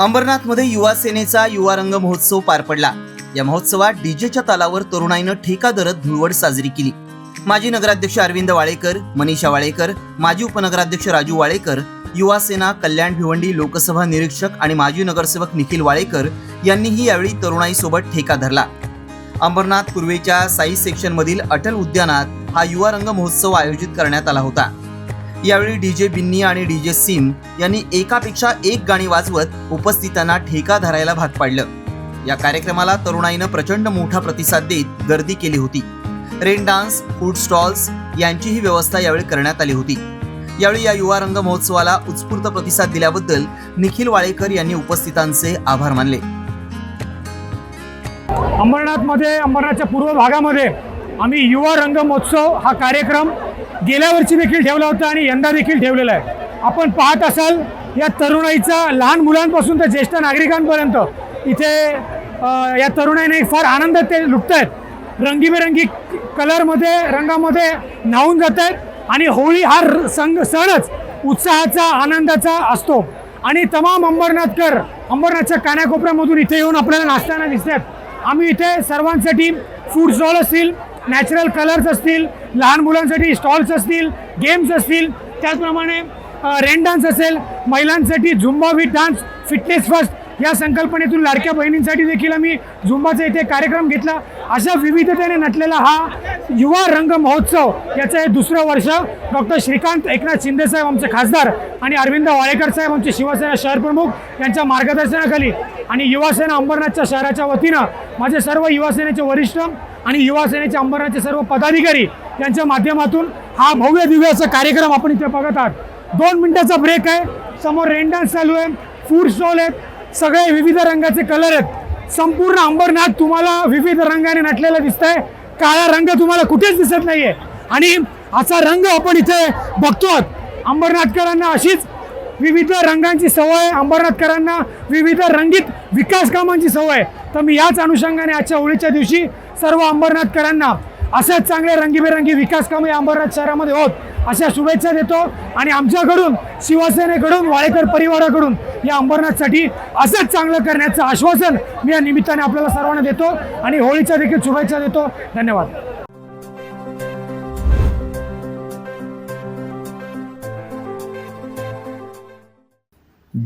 अंबरनाथमध्ये युवा सेनेचा युवा रंग महोत्सव पार पडला. या महोत्सवात डीजेच्या तालावर तरुणाईनं ठेका धरत धुळवड साजरी केली. माजी नगराध्यक्ष अरविंद वाळेकर मनीषा वाळेकर माजी उपनगराध्यक्ष राजू वाळेकर युवा सेना कल्याण भिवंडी लोकसभा निरीक्षक आणि माजी नगरसेवक निखिल वाळेकर यांनीही यावेळी तरुणाईसोबत ठेका धरला. अंबरनाथ पूर्वेच्या साई सेक्शनमधील अटल उद्यानात हा युवा रंग महोत्सव आयोजित करण्यात आला होता. यावेळी डीजे बिन्नी आणि डीजे सिम यांनी एकापेक्षा एक गाणी वाजवत उपस्थितांना ठेका धरायला भाग पाडलं. या कार्यक्रमाला तरुणाईनं प्रचंड मोठा प्रतिसाद देत गर्दी केली होती. रेन डान्स फूड स्टॉल्स यांचीही व्यवस्था यावेळी करण्यात आली होती. यावेळी या युवा रंग महोत्सवाला उत्स्फूर्त प्रतिसाद दिल्याबद्दल निखिल वाळेकर यांनी उपस्थितांचे आभार मानले. अंबरनाथमध्ये अंबरनाथच्या पूर्व भागामध्ये आम्ही युवा रंग महोत्सव हा कार्यक्रम गेल्या वर्षी देखील ठेवला होता आणि यंदा देखील ठेवलेला आहे. आपण पाहत असाल या तरुणाईचा लहान मुलांपासून तर ज्येष्ठ नागरिकांपर्यंत इथे या तरुणाईने फार आनंद ते लुटत आहेत रंगीबेरंगी कलरमध्ये रंगामध्ये न्हावून जात आहेत आणि होळी हा र- संग सणच उत्साहाचा आनंदाचा असतो. आणि तमाम अंबरनाथकर अंबरनाथच्या कानाकोपऱ्यामधून इथे येऊन आपल्याला नाचताना दिसतात आम्ही इथे सर्वांसाठी फूड स्टॉल असतील नॅचरल कलर्स असतील लहान मुलांसाठी स्टॉल्स असतील गेम्स असतील त्याचप्रमाणे रेन डान्स असेल महिलांसाठी Zumba with dance fitness first या संकल्पनेतून लाडक्या बहिणींसाठी देखील आम्ही झुंबाचा इथे कार्यक्रम घेतला. अशा विविधतेने नटलेला हा युवा रंग महोत्सव याचं हे दुसरं वर्ष. डॉक्टर श्रीकांत एकनाथ शिंदेसाहेब आमचे खासदार आणि अरविंद वाळेकर साहेब आमचे शिवसेना शहर प्रमुख यांच्या मार्गदर्शनाखाली आणि युवासेना अंबरनाथच्या शहराच्या वतीनं माझे सर्व युवासेनेचे वरिष्ठ आणि युवासेनेचे अंबरनाथचे सर्व पदाधिकारी यांच्या माध्यमातून हा भव्य दिव्य असा कार्यक्रम आपण इथे बघत आहात. दोन मिनिटाचा ब्रेक आहे. समोर रेन डान्स चालू आहे. फूड स्टॉल आहेत. सगळे विविध रंगाचे कलर आहेत. संपूर्ण अंबरनाथ तुम्हाला विविध रंगाने नटलेला दिसत आहे काळा रंग तुम्हाला कुठेच दिसत नाही आहे आणि असा रंग आपण इथे बघतो अंबरनाथकरांना अशीच विविध रंगांची सवय अंबरनाथकरांना विविध रंगीत विकास कामांची सवय. तर मी याच अनुषंगाने आजच्या होळीच्या दिवशी सर्व अंबरनाथकरांना असेच चांगले रंगीबेरंगी विकास कामे अंबरनाथ शहरामध्ये होत. अशा शुभेच्छा देतो. आणि आमच्याकडून शिवसेनेकडून वाळेकर परिवाराकडून या अंबरनाथसाठी असंच चांगलं करण्याचं आश्वासन मी या निमित्ताने आपल्याला सर्वांना देतो. आणि होळीच्या देखील शुभेच्छा देतो. धन्यवाद.